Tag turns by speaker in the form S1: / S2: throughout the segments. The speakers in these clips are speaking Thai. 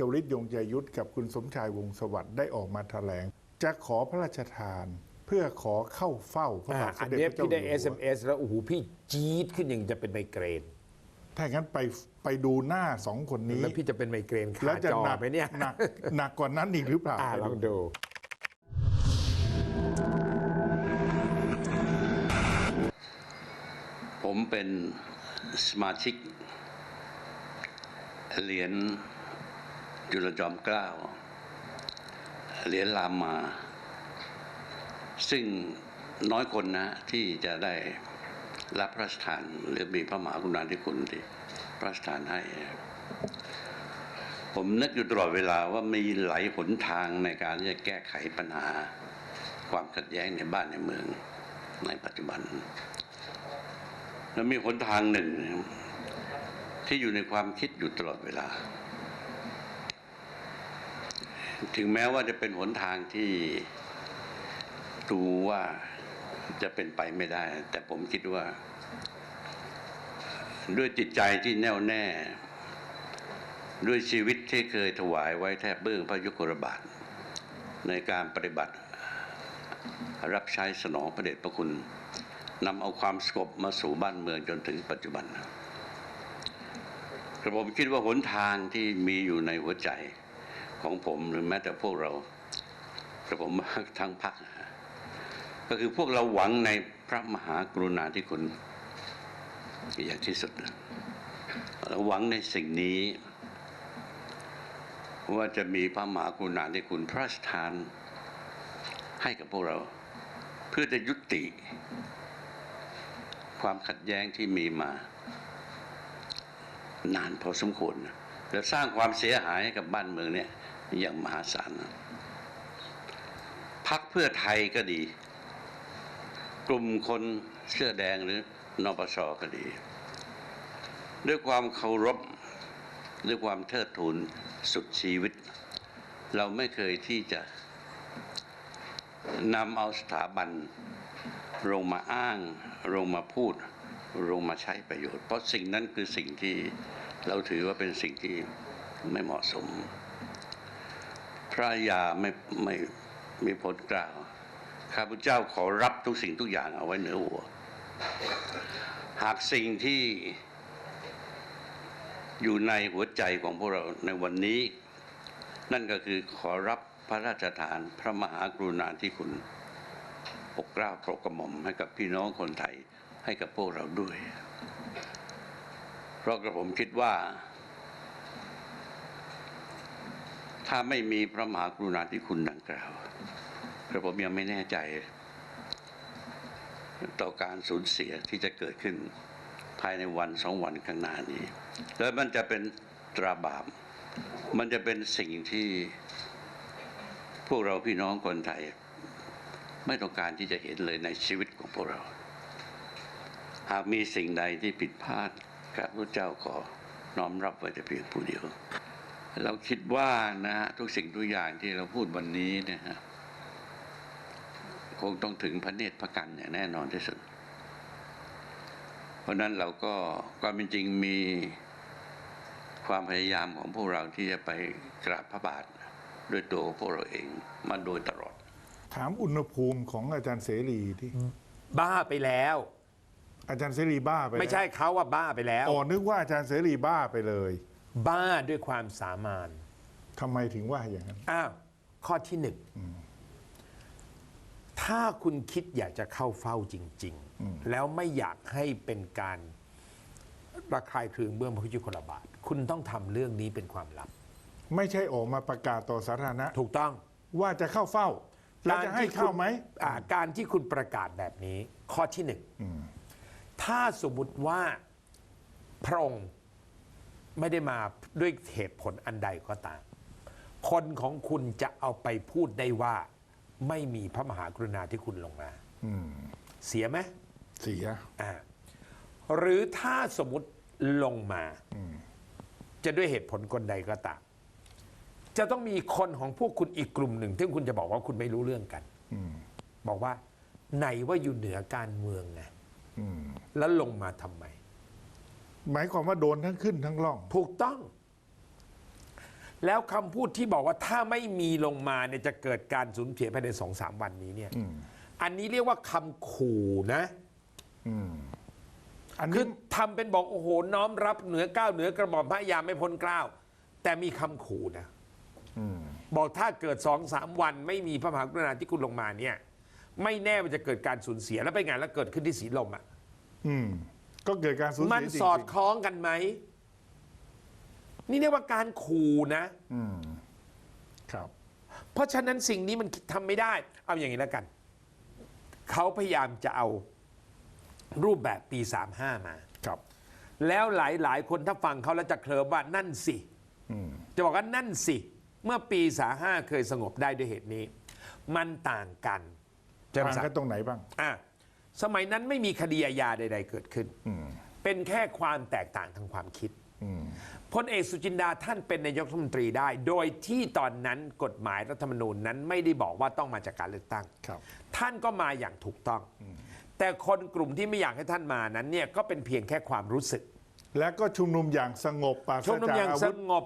S1: ชวลิตยงใจยุทธกับคุณสมชายวงศ์สวัสดิ์ได้ออกมาแถลง จะขอพระราชทานเพื่อขอเข้าเฝ้าพระ
S2: อ่า
S1: บาทส
S2: อั
S1: ม
S2: น
S1: เด็จ
S2: เนี้ย
S1: พระเจ้า
S2: พี่ได้
S1: อยู่หัว
S2: SMS แล้วโอ้โหพี่จี๊ดขึ้นยังจะเป็นไมเกรน
S1: ถ้าอย่างนั้นไปไปดูหน้าสองคนนี้
S2: แล้วพี่จะเป็นไมเกรน
S1: แล้ว
S2: ขา
S1: จะ
S2: จอ
S1: หนัก
S2: ไหมเนี่ย
S1: หนักหนักกว่านั้นอีกหรือเปล่า
S2: อ่า
S1: ไป
S2: ลองดู
S3: ผมเป็นสมาชิกเหรียญ จุลจอมเกล้าเหรียญรามมา ซึ่งน้อยคนนะที่จะได้รับพระราชทานหรือมีพระมหากรุณาธิคุณที่พระราชทานให้ ผมนึกอยู่ตลอดเวลาว่ามีหลายหนทางในการที่จะแก้ไขปัญหา ความขัดแย้งในบ้านในเมืองในปัจจุบัน แล้วมีหนทางหนึ่ง ที่อยู่ในความคิดอยู่ตลอดเวลา ถึงแม้ว่าจะเป็นหนทางที่ดูว่าจะเป็นไปไม่ได้ แต่ผมคิดว่า ด้วยจิตใจที่แน่วแน่ ด้วยชีวิตที่เคยถวายไว้แทบเบื้องพระยุคลบาท ในการปฏิบัติ รับใช้สนองพระเดชพระคุณนำเอาความสงบมาสู่บ้านเมืองจนถึงปัจจุบันกระผมคิดว่าหนทางที่มีอยู่ในหัวใจ ของผมหรือแม้แต่พวกเรากระผมทั้งพักก็คือพวกเราหวังในพระมหากรุณาธิคุณอย่างที่สุดเราหวังในสิ่งนี้ ว่าจะมีพระมหากรุณาธิคุณพระราชทานให้กับพวกเรา เพื่อจะยุติ ความขัดแย้งที่มีมานานพอสมควรนะ และสร้างความเสียหายกับบ้านเมืองเนี่ยอย่างมหาศาลพักเพื่อไทยก็ดี กลุ่มคนเสื้อแดงหรือนปชก็ดี ด้วยความเคารพด้วยความเทิดทูนสุดชีวิต เราไม่เคยที่จะนำเอาสถาบันลงมาอ้างลงมาพูดลงมาใช้ประโยชน์ เพราะสิ่งนั้นคือสิ่งที่ เราถือว่าเป็นสิ่งที่ไม่เหมาะสม พระยาไม่ไม่มีผลกล่าวข้าพเจ้าขอรับทุกสิ่งทุกอย่างเอาไว้เหนือหัว หากสิ่งที่อยู่ในหัวใจของพวกเราในวันนี้ นั่นก็คือขอรับพระราชทานพระมหากรุณาธิคุณปกเกล้าโปรกระหม่อมให้กับพี่น้องคนไทยให้กับพวกเราด้วย เพราะกระผมคิดว่า ถ้าไม่มีพระมหากรุณาธิคุณดังกล่าวกระผมยังไม่แน่ใจ ต่อการสูญเสียที่จะเกิดขึ้นภายในวันสองวันข้างหน้านี้ แล้วมันจะเป็นตราบาปมันจะเป็นสิ่งที่พวกเราพี่น้องคนไทย ไม่ต้องการที่จะเห็นเลยในชีวิตของพวกเรา หากมีสิ่งใดที่ผิดพลาด ข้าพเจ้าขอน้อมรับไว้แต่เพียงผู้เดียว เราคิดว่านะฮะทุกสิ่งทุกอย่างที่เราพูดวันนี้เนะฮะคงต้องถึงพระเนตรพระกันอย่างแน่นอนที่สุด เพราะฉะนั้นเราก็ความเป็นจริงมีความพยายามของพวกเราที่จะไปกราบพระบาทด้วยตัวพวกเราเองมาโดยตลอด
S1: ถามอุณหภูมิของอาจารย์เสรีที่
S2: บ้าไปแล้ว
S1: อาจารย์เสรีบ้าไปแล้ว
S2: ไม่ใช่เขาว่าบ้าไปแล้ว
S1: อ๋อนึกว่าอาจารย์เสรีบ้าไปเลย
S2: บ้าด้วยความสามาน
S1: ทำไมถึงว่าอย่างนั้น
S2: อ้าว ข้อที่หนึ่งถ้าคุณคิดอยากจะเข้าเฝ้าจริง ๆ แล้วไม่อยากให้เป็นการระคายเคืองเบื้องพระยุคลบาท คุณต้องทำเรื่องนี้เป็นความลับ
S1: ไม่ใช่ออกมาประกาศต่อสาธารณะ
S2: ถูกต้อง
S1: ว่าจะเข้าเฝ้าแล้วจะให้เข้าไหม
S2: อ่าการที่คุณประกาศแบบนี้ ข้อที่หนึ่ง ถ้าสมมุติว่าพระองค์ไม่ได้มาด้วยเหตุผลอันใดก็ตาม คนของคุณจะเอาไปพูดได้ว่า ไม่มีพระมหากรุณาธิคุณลงมา
S1: อืม
S2: เสียไหม
S1: เสีย
S2: อ่าหรือถ้าสมมติลงมา จะด้วยเหตุผลคนใดก็ตาม จะต้องมีคนของพวกคุณอีกกลุ่มหนึ่งที่คุณจะบอกว่าคุณไม่รู้เรื่องกัน
S1: อืม
S2: บอกว่า ไหนว่าอยู่เหนือการเมืองไง
S1: อืม
S2: แล้วลงมาทำไม
S1: หมายความว่าโดนทั้งขึ้นทั้งล่อง
S2: ถูกต้อง แล้วคำพูดที่บอกว่าถ้าไม่มีลงมาเนี่ยจะเกิดการสูญเสียภายในสองสามวันนี้เนี่ย อันนี้เรียกว่าคำขู่นะ
S1: อัน
S2: คื
S1: นี้
S2: อทำเป็นบอกโอ้โห น้อมรับเหนือเกล้าวเหนือกระหม่อมพระยาไม่พ้นเกล้าว แต่มีคำขู่นะบอกถ้าเกิดสองสามวันไม่มีพระมหากรุณาธิคุณลงมาเนี่ย ไม่แน่มันจะเกิดการสูญเสียแล้วเป็นไงแล้วเกิดขึ้นที่สีลมอะ
S1: อืมก็เกิดการสูญเสีย
S2: มัน
S1: จริงๆ
S2: สอดคล้องกันไหม นี่เรียกว่าการขู่นะ
S1: ครับ
S2: เพราะฉะนั้นสิ่งนี้มันทำไม่ได้ เอาอย่างนี้แล้วกัน เขาพยายามจะเอารูปแบบปี 35 มา
S1: ครับ
S2: แล้วหลาย ๆ คนถ้าฟังเขาแล้วจะเคลิมว่านั่นสิจะบอกว่านั่นสิ เมื่อปีสาห้าเคยสงบได้ด้วยเหตุนี้ มันต่างกัน เจม
S1: ต่าง
S2: ส์ศัก
S1: กัน
S2: ดิ์
S1: ตรงไหนบ้าง
S2: อะสมัยนั้นไม่มีคดีอาญาใด ๆ เกิดขึ้น เป็นแค่ความแตกต่างทางความคิดพลเอกสุจินดาท่านเป็นนายกรัฐมนตรีได้ โดยที่ตอนนั้นกฎหมายรัฐธรรมนูญนั้นไม่ได้บอกว่าต้องมาจากการเลือกตั้ง
S1: ครับ
S2: ท่านก็มาอย่างถูกต้อง แต่คนกลุ่มที่ไม่อยากให้ท่านมานั้นเนี่ยก็เป็นเพียงแค่ความรู้สึก
S1: และก็ชุมนุมอย่างสงบปราศ
S2: ชุมนุม
S1: จาก
S2: อย่าง
S1: อา
S2: ส
S1: วุธ
S2: งบ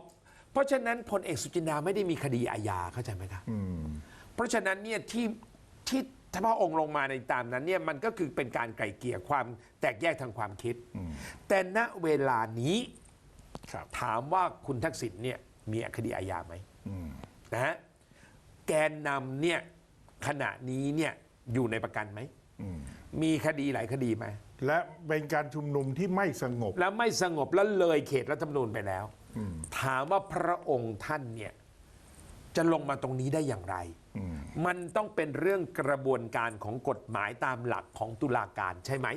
S2: เพราะฉะนั้นพลเอกสุจินดาไม่ได้มีคดีอาญาเข้าใจไหมครับเพราะฉะนั้นเนี่ยที่ที่ ถ้าพระองค์ลงมาในตามนั้นเนี่ยมันก็คือเป็นการไก่เกลี่ยความแตกแยกทางความคิด แต่ณเวลานี้
S1: ครับ
S2: ถามว่าคุณทักษิณเนี่ยมีคดีอาญาไหมนะฮะแกนนำเนี่ยขณะนี้เนี่ยอยู่ในประกันไหมมีคดีหลายคดีไหม
S1: และเป็นการชุมนุมที่ไม่สงบ
S2: แล้วไม่สงบแล้วเลยเขตรัฐธรรมนูญไปแล้ว ถามว่าพระองค์ท่านเนี่ยจะลงมาตรงนี้ได้อย่างไร มันต้องเป็นเรื่องกระบวนการของกฎหมายตามหลักของตุลาการใช่ไหม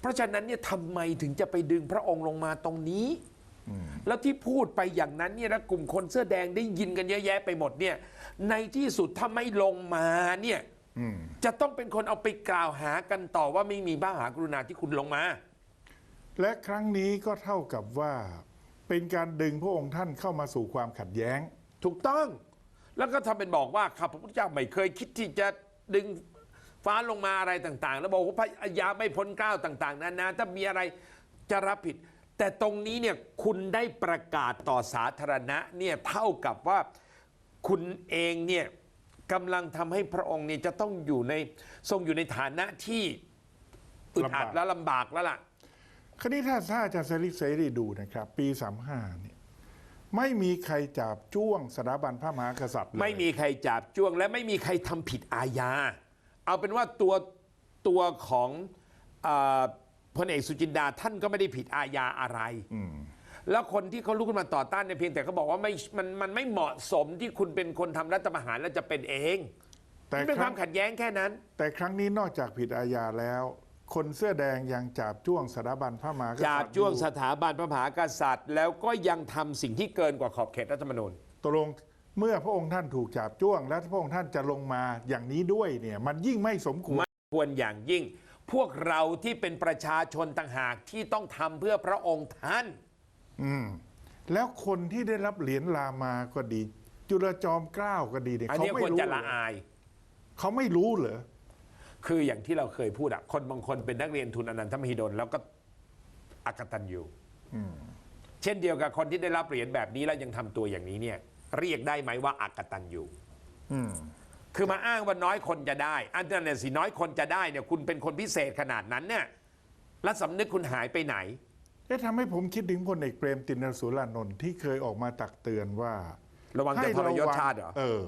S2: เพราะฉะนั้นเนี่ยทำไมถึงจะไปดึงพระองค์ลงมาตรงนี้ แล้วที่พูดไปอย่างนั้นเนี่ยนะกลุ่มคนเสื้อแดงได้ยินกันเยอะแยะไปหมดเนี่ย ในที่สุดถ้าไม่ลงมาเนี่ยจะต้องเป็นคนเอาไปกล่าวหากันต่อว่าไม่มีบ้าหากรุณาที่คุณลงมา
S1: และครั้งนี้ก็เท่ากับว่า เป็นการดึงพระองค์ท่านเข้ามาสู่ความขัดแย้ง
S2: ถูกต้อง แล้วก็ทำเป็นบอกว่าข้าพระพุทธเจ้าไม่เคยคิดที่จะดึงฟ้าลงมาอะไรต่างๆ แล้วบอกว่าพระยาไม่พ้นเกล้าวต่าง ๆนานาถ้ามีอะไรจะรับผิด แต่ตรงนี้เนี่ยคุณได้ประกาศต่อสาธารณะเนี่ยเท่ากับว่าคุณเองเนี่ยกำลังทำให้พระองค์เนี่ยจะต้องอยู่ในทรงอยู่ในฐานะที่อึดอัดและลำบากแล้วล่ะ
S1: คราวนี้ถ้าถ้าอาจารย์เสรีเสรีดูนะครับ ปี 35เนี่ย ไม่มีใครจับจ้วงสถาบันพระมหากษัตริย์เลย
S2: ไม่มีใครจับจ้วงและไม่มีใครทำผิดอาญา เอาเป็นว่าตัวตัวของอาพลเอกสุจินดาท่านก็ไม่ได้ผิดอาญาอะไรแล้วคนที่เขาลุกขึ้นมาต่อต้านเนี่ยเพียงแต่เขาบอกว่าไม่มันมันไม่เหมาะสมที่คุณเป็นคนทำรัฐประหารแล้วจะเป็นเอง
S1: แต่
S2: มันเป็น
S1: ค
S2: ค
S1: รั้
S2: วางมขัดแย้งแค่นั้น
S1: แต่ครั้งนี้นอกจากผิดอาญาแล้ว คนเสื้อแดงยังจับจ้วงสถาบันพระมหากษัตริย์
S2: จับจ้วง
S1: อยู่
S2: สถาบันพระมหากษัตริย์ แล้วก็ยังทำสิ่งที่เกินกว่าขอบเขตรัฐธรรมนูญ
S1: ตกลงเมื่อพระองค์ท่านถูกจับจ้วง และพระองค์ท่านจะลงมาอย่างนี้ด้วยเนี่ยมันยิ่งไม่สมควร
S2: ควรอย่างยิ่ง พวกเราที่เป็นประชาชนต่างหากที่ต้องทำเพื่อพระองค์ท่าน
S1: อืมแล้วคนที่ได้รับเหรียญลามาก็ดี จุลจอมเกล้าก็ดีเนี่ย
S2: อัน
S1: เขา
S2: นี้
S1: ไม่
S2: ควร
S1: รู้
S2: จะ
S1: เหร
S2: ละ
S1: อ
S2: อาย
S1: เขาไม่รู้เหรอ
S2: คืออย่างที่เราเคยพูดอะคนบางคนเป็นนักเรียนทุนอนันทมหิดลแล้วก็อักตันอยู่เช่นเดียวกับคนที่ได้รับเหรียญแบบนี้แล้วยังทำตัวอย่างนี้เนี่ย เรียกได้ไหมว่าอักตันอยู่
S1: อืม
S2: คือมาอ้างว่าน้อยคนจะได้อันนั้นนะสิน้อยคนจะได้เนี่ยคุณเป็นคนพิเศษขนาดนั้นเนี่ยแล้วสำนึกคุณหายไปไหน
S1: เอ๊ะทำให้ผมคิดถึงพลเอกเปรมตินสุรานนท์ที่เคยออกมาตักเตือนว่า
S2: ระวังจะ
S1: ให้
S2: ทรยศชาติเหรอ
S1: เออ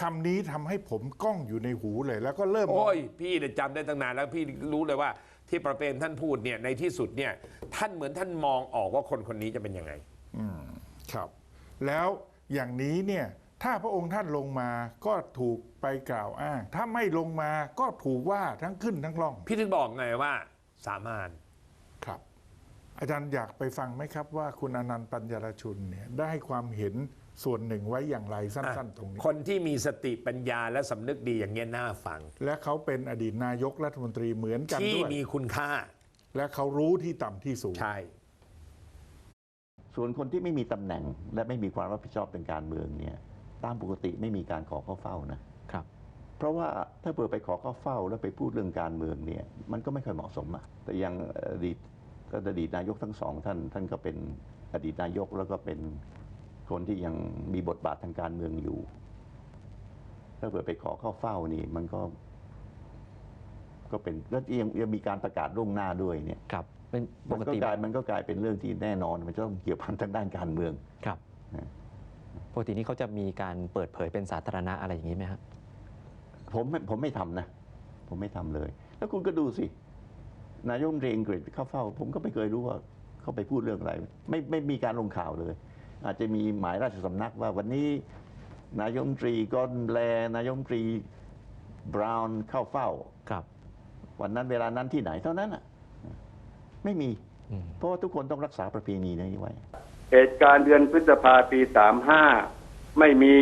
S1: คำนี้ทำให้ผมก้องอยู่ในหูเลย แล้วก็เริ่ม
S2: โอ้ย พี่เนี่ยจำได้ตั้งนานแล้วพี่รู้เลยว่า ที่ประเปรมท่านพูดเนี่ยในที่สุดเนี่ยท่านเหมือนท่านมองออกว่าคนคนนี้จะเป็นยังไง
S1: ครับ แล้วอย่างนี้เนี่ยถ้าพระองค์ท่านลงมาก็ถูกไปกล่าวอ้าง ถ้าไม่ลงมาก็ถูกว่าทั้งขึ้นทั้งล่อง
S2: พี่ถึงบอกไงว่า สามารถ
S1: ครับ อาจารย์อยากไปฟังไหมครับว่าคุณอนันต์ปัญญารชุนเนี่ยได้ให้ความเห็น ส่วนหนึ่งไว้อย่างไรสั้น ๆ ตรงนี้
S2: คนที่มีสติปัญญาและสำนึกดีอย่างเงี้ยน่าฟัง
S1: และเขาเป็นอดีตนายกรัฐมนตรีเหมือนกัน
S2: ที่
S1: ด้วย
S2: มีคุณค่า
S1: และเขารู้ที่ต่ำที่สูง
S2: ใช่
S4: ส่วนคนที่ไม่มีตำแหน่งและไม่มีความรับผิดชอบเป็นการเมืองเนี่ย ตามปกติไม่มีการขอเข้าเฝ้านะครับ เพราะว่าถ้าเปิดไปขอเข้าเฝ้าแล้วไปพูดเรื่องการเมืองเนี่ย มันก็ไม่ค่อยเหมาะสมอะแต่อยังอดีตก็อดีตนายกทั้งสองท่าน ท่านก็เป็นอดีตนายกแล้วก็เป็น คนที่ยังมีบทบาททางการเมืองอยู่ ถ้าเกิดไปขอเข้าเฝ้านี่ มันก็ ก็เป็นแล้วยังยังมีการประกาศล่วงหน้าด้วยเนี่ย
S5: ครับ เป็นป
S4: มัน
S5: ก
S4: ก็
S5: ติ
S4: กลายมันก็กลายเป็นเรื่องที่แน่นอน มันจะต้องเกี่ยวพันทางด้านการเมือง
S5: ครับ
S4: นะ
S5: ปกตินี่เขาจะมีการเปิดเผยเป็นสาธารณะอะไรอย่างนี้ไหมครับ
S4: ผมไม่ผมไม่ทำนะ ผมไม่ทำเลย แล้วคุณก็ดูสิ นายกรัฐมนตรีอังกฤษเข้าเฝ้า ผมก็ไม่เคยรู้ว่าเขาไปพูดเรื่องอะไร ไม่ไม่มีการลงข่าวเลย อาจจะมีหมายราชสำนักว่าวันนี้นายกรัฐมนตรีกอนแลนายกรัฐมนตรีบราวน์เข้าเฝ้า
S5: ครับ
S4: วันนั้นเวลานั้นที่ไหนเท่านั้นอะไม่มี
S5: อืม
S4: เพราะว่าทุกคนต้องรักษาประเพณีนี้ไว้
S6: เหตุการณ์เดือนพฤษภาปี 35 ไม่มี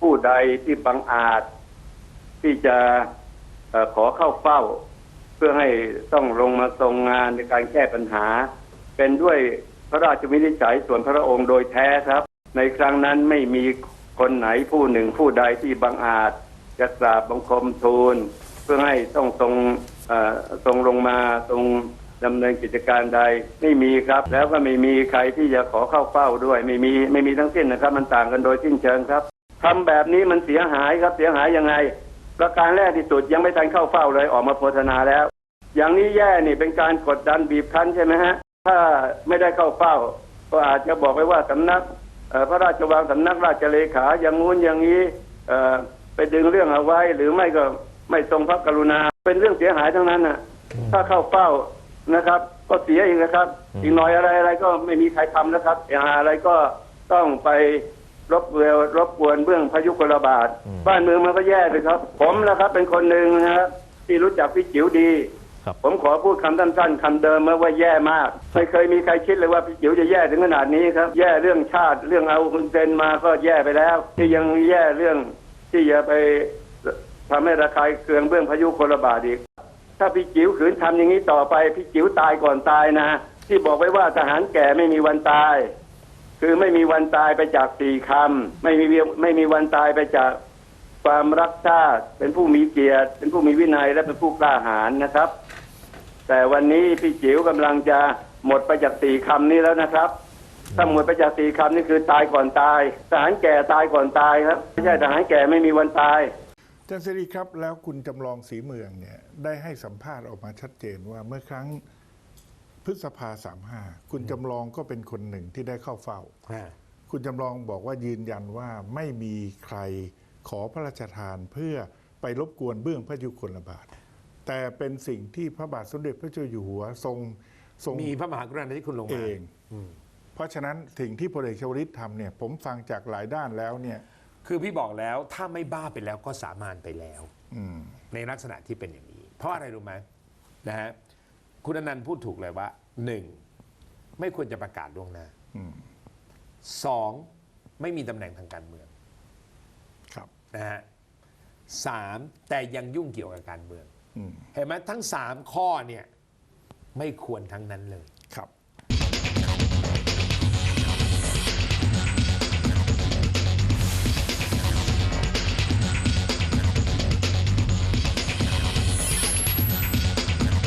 S6: ผู้ใดที่บังอาจ ที่จะเอ่อขอเข้าเฝ้า เพื่อให้ต้องลงมาทรงงานในการแก้ปัญหา เป็นด้วย พระราชวินิจฉัยส่วนพระองค์โดยแท้ครับ ในครั้งนั้นไม่มีคนไหนผู้หนึ่งผู้ใดที่บังอาจจะกราบบังคมทูล เพื่อให้ต้องทรงทรงลงมาทรงดำเนินกิจการใดไม่มีครับ แล้วก็ไม่มีใครที่จะขอเข้าเฝ้าด้วย ไม่มีไม่มีทั้งสิ้นนะครับ มันต่างกันโดยสิ้นเชิงครับทำแบบนี้มันเสียหายครับเสียหายยังไง ประการแรกที่สุดยังไม่ทันเข้าเฝ้าเลยออกมาโฆษณาแล้ว อย่างนี้แย่นี่เป็นการกดดันบีบคั้นใช่ไหมฮะ ถ้าไม่ได้เข้าเฝ้า ก็อาจจะบอกไปว่าสำนักเอ่อพระราชวังสำนักราชเลขาอย่างงู้นอย่างนี้เอ่อไปดึงเรื่องเอาไว้ หรือไม่ก็ไม่ทรงพระกรุณา เป็นเรื่องเสียหายทั้งนั้นน่ะถ้าเข้าเฝ้านะครับ ก็เสียอีกนะครับอีกหน่อยอะไรอะไรก็ไม่มีใครทำนะครับอย่างอะไรก็ต้องไปรบเวลรบกวนเบื้องพายุกระบาดบ้านเมืองมันก็แย่เลยครับ ผมนะครับ เป็นคนหนึ่งนะครับที่รู้จักพี่จิ๋วดี
S5: ครับ
S6: ผมขอพูดคำสั้นๆคำเดิมมาว่าแย่มาก ไม่เคยมีใครคิดเลยว่าพี่จิ๋วจะแย่ถึงขนาดนี้ครับ แย่เรื่องชาติเรื่องเอาคุณเซนมาก็แย่ไปแล้ว ที่ยังแย่เรื่องที่จะไปทำให้ระคายเคืองเบื้องพายุคนระบาดอีก ถ้าพี่จิ๋วขืนทำอย่างนี้ต่อไปพี่จิ๋วตายก่อนตายนะ ที่บอกไว้ว่าทหารแก่ไม่มีวันตาย คือไม่มีวันตายไปจากสี่คำไม่มีไม่มีวันตายไปจากความรักชาติเป็นผู้มีเกียรติ เป็นผู้มีวินัยและเป็นผู้กล้าหาญนะครับ แต่วันนี้พี่จิ๋วกำลังจะหมดไปจากสี่คำนี้แล้วนะครับ ถ้าหมดไปจากสี่คำนี่คือตายก่อนตายทหารแก่ตายก่อนตายครับไม่ใช่ทหารแก่ไม่มีวันตาย
S1: อาจารย์สิริครับแล้วคุณจำลองสีเมืองเนี่ยได้ให้สัมภาษณ์ออกมาชัดเจนว่าเมื่อครั้งพฤษภาสามห้าคุณจำลองก็เป็นคนหนึ่งที่ได้เข้าเฝ้าคุณจำลองบอกว่ายืนยันว่าไม่มีใครขอพระราชทานเพื่อไปรบกวนเบื้องพระยุคลบาท แต่เป็นสิ่งที่พระบาทสมเด็จพระเจ้าอยู่หัวทรงทรง
S2: มีพระมหากรุณาธิคุณลง
S1: เอ
S2: มา
S1: งเพราะฉะนั้นสิ่งที่พลเอกชวลิตทำเนี่ยผมฟังจากหลายด้านแล้วเนี่ย
S2: คือพี่บอกแล้วถ้าไม่บ้าไปแล้วก็สามานไปแล้ว
S1: อืม
S2: ในลักษณะที่เป็นอย่างนี้ เพราะอะไรรู้ไหมนะฮะคุณอนันต์พูดถูกเลยว่าหนึ่งไม่ควรจะประกาศล่วงหน้า
S1: อืม
S2: สองไม่มีตำแหน่งทางการเมือง
S1: ครับ
S2: นะฮะสามแต่ยังยุ่งเกี่ยวกับการเมือง
S1: อืม
S2: เห็นไหมทั้งสามข้อเนี่ยไม่ควรทั้งนั้นเลย